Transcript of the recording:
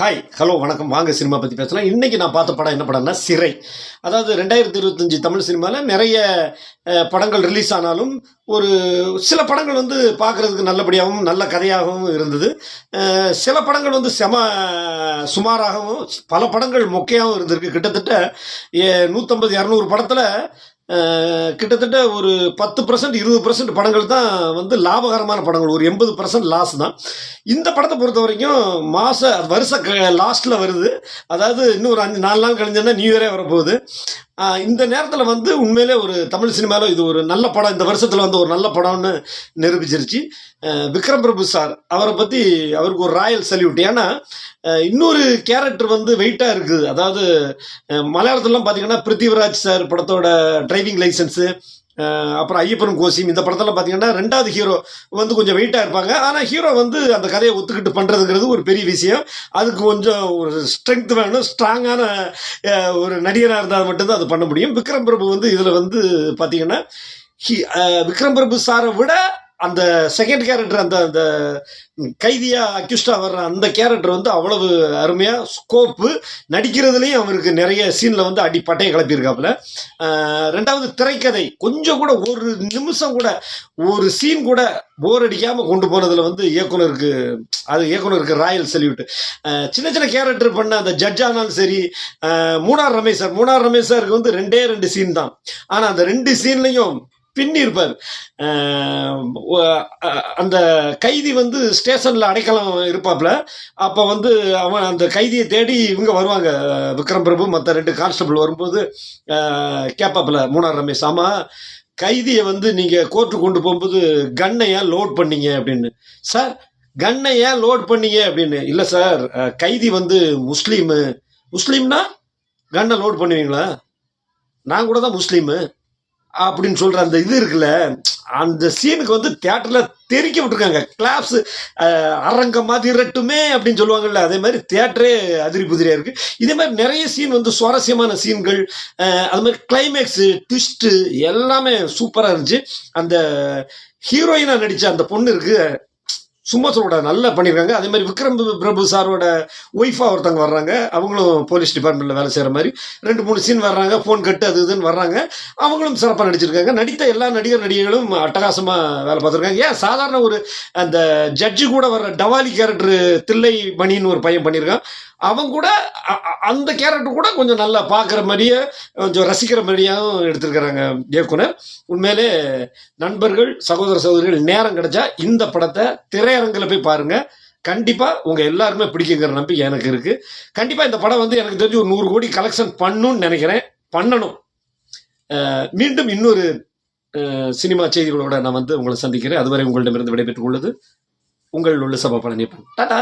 Hi hello வணக்கம். வாங்க cinema பற்றி பேசலாம். இன்றைக்கி நான் பார்த்த படம் என்ன படம்னா சிறை. அதாவது ரெண்டாயிரத்தி இருபத்தஞ்சி தமிழ் சினிமாவில் நிறைய படங்கள் ரிலீஸ் ஆனாலும் ஒரு சில படங்கள் வந்து பார்க்குறதுக்கு நல்லபடியாகவும் நல்ல கதையாகவும் இருந்தது. சில படங்கள் வந்து செம சுமாராகவும் பல படங்கள் மொக்கையாகவும் இருந்திருக்கு. கிட்டத்தட்ட நூற்றம்பது இரநூறு படத்தில் கிட்டத்தட்ட ஒரு பத்து பர்சன்ட் இருபது பர்சன்ட் படங்கள் தான் வந்து லாபகரமான படங்கள். ஒரு எண்பது பர்சன்ட் லாஸ் தான். இந்த படத்தை பொறுத்த வரைக்கும் மாத வருஷ லாஸ்ட்டில் வருது. அதாவது இன்னும் ஒரு அஞ்சு நாலு நாள் கழிஞ்சோன்னா நியூ இயரே வரப்போகுது. இந்த நேரத்தில் வந்து உண்மையிலே ஒரு தமிழ் சினிமாவில் இது ஒரு நல்ல படம். இந்த வருஷத்தில் வந்து ஒரு நல்ல படம்னு நிரூபிச்சிருச்சு. விக்ரம் பிரபு சார் அவரை பற்றி அவருக்கு ஒரு ராயல் சல்யூட். ஏன்னா இன்னொரு கேரக்டர் வந்து வெயிட்டாக இருக்குது. அதாவது மலையாளத்துலலாம் பார்த்தீங்கன்னா பிருத்திவிராஜ் சார் படத்தோட டிரைவிங் லைசன்ஸு அப்புறம் ஐயப்பனும் கோசிம் இந்த படத்தில் பார்த்தீங்கன்னா ரெண்டாவது ஹீரோ வந்து கொஞ்சம் வெயிட்டாக இருப்பாங்க. ஆனால் ஹீரோ வந்து அந்த கதையை ஒத்துக்கிட்டு பண்ணுறதுங்கிறது ஒரு பெரிய விஷயம். அதுக்கு கொஞ்சம் ஒரு ஸ்ட்ரென்த் வேணும் ஸ்ட்ராங்கான ஒரு நடிகராக இருந்தால் மட்டும்தான் அது பண்ண முடியும். விக்ரம் பிரபு வந்து இதில் வந்து பார்த்தீங்கன்னா ஹி- விக்ரம் பிரபு சாரை விட அந்த செகண்ட் கேரக்டர் அந்த அந்த கைதியா அக்யூஸ்டா வர்ற அந்த கேரக்டர் வந்து அவ்வளவு அருமையா ஸ்கோப்பு நடிக்கிறதுலையும் அவருக்கு நிறைய சீன்ல வந்து அடி பட்டையை கிளப்பியிருக்காப்புல. ரெண்டாவது திரைக்கதை கொஞ்சம் கூட ஒரு நிமிஷம் கூட ஒரு சீன் கூட போர் அடிக்காம கொண்டு போனதுல வந்து இயக்குனருக்கு அது இயக்குனருக்கு ராயல் செல்யூட் சின்ன சின்ன கேரக்டர் பண்ண அந்த ஜட்ஜ் ஆனாலும் சரி மூணார் ரமேஷ் சார் மூணார் ரமேஷ் சாருக்கு வந்து ரெண்டே ரெண்டு சீன் தான். ஆனா அந்த ரெண்டு சீன்லையும் பின்னி இருப்பார் அந்த கைதி வந்து ஸ்டேஷனில் அடைக்கலம் இருப்பாப்ல. அப்போ வந்து அவன் அந்த கைதியை தேடி இவங்க வருவாங்க. விக்ரம் பிரபு மற்ற ரெண்டு கான்ஸ்டபிள் வரும்போது கேட்பாப்புல மூணார் ரமேஷ் ஆமாம் கைதியை வந்து நீங்கள் கோர்ட்டு கொண்டு போகும்போது கன்னை ஏன் லோட் பண்ணீங்க? அப்படின்னு. சார் கன்னை ஏன் லோட் பண்ணீங்க? அப்படின்னு. இல்லை சார் கைதி வந்து முஸ்லீமு. முஸ்லீம்னா கன்னை லோட் பண்ணுவீங்களா? நான் கூட தான் முஸ்லீமு. அப்படின்னு சொல்ற அந்த இது இருக்குல்ல அந்த சீனுக்கு வந்து தியேட்டர்ல தெரிக்க விட்டுருக்காங்க. கிளாப்ஸ் அரங்கம் அதிரட்டுமே அப்படின்னு சொல்லுவாங்கல்ல அதே மாதிரி தியேட்டரே அதிரி புதிரியா இருக்கு. இதே மாதிரி நிறைய சீன் வந்து சுவாரஸ்யமான சீன்கள் அது மாதிரி கிளைமேக்ஸ் ட்விஸ்ட் எல்லாமே சூப்பரா இருந்துச்சு. அந்த ஹீரோயினா நடிச்ச அந்த பொண்ணு இருக்கு சும்மா சொல்லக்கூடாது நல்லா பண்ணியிருக்காங்க அதே மாதிரி விக்ரம் பிரபு சாரோட ஒய்ஃபாக ஒருத்தவங்க வர்றாங்க. அவங்களும் போலீஸ் டிபார்ட்மெண்ட்டில் வேலை செய்கிற மாதிரி ரெண்டு மூணு சீன் வர்றாங்க. ஃபோன் கட்டு அது இதுன்னு வர்றாங்க. அவங்களும் சிறப்பாக நடிச்சிருக்காங்க. நடித்த எல்லா நடிகர் நடிகைகளும் அட்டகாசமாக வேலை பார்த்துருக்காங்க. ஏன்? சாதாரண ஒரு அந்த ஜட்ஜு கூட வர்ற டவாலி கேரக்டர் தில்லை மணின்னு ஒரு பையன் பண்ணியிருக்கான். அவன் கூட அந்த கேரக்டர் கூட கொஞ்சம் நல்லா பார்க்குற மாதிரியே கொஞ்சம் ரசிக்கிற மாதிரியாகவும் எடுத்திருக்கிறாங்க இயக்குனர். உண்மையிலே நண்பர்கள் சகோதர சகோதரிகள் நேரம் கிடைச்சா இந்த படத்தை திரையரங்கில் போய் பாருங்கள் கண்டிப்பாக உங்கள் எல்லாருமே பிடிக்குங்கிற நம்பிக்கை எனக்கு இருக்குது கண்டிப்பாக இந்த படம் வந்து எனக்கு தெரிஞ்சு ஒரு நூறு கோடி கலெக்ஷன் பண்ணுன்னு நினைக்கிறேன். பண்ணணும். மீண்டும் இன்னொரு சினிமா செய்திகளோட நான் வந்து உங்களை சந்திக்கிறேன். அதுவரை உங்களிடமிருந்து விடைபெற்றுக் கொள்வது உங்கள் உள்ள சபா பழனியப்பன் டாடா!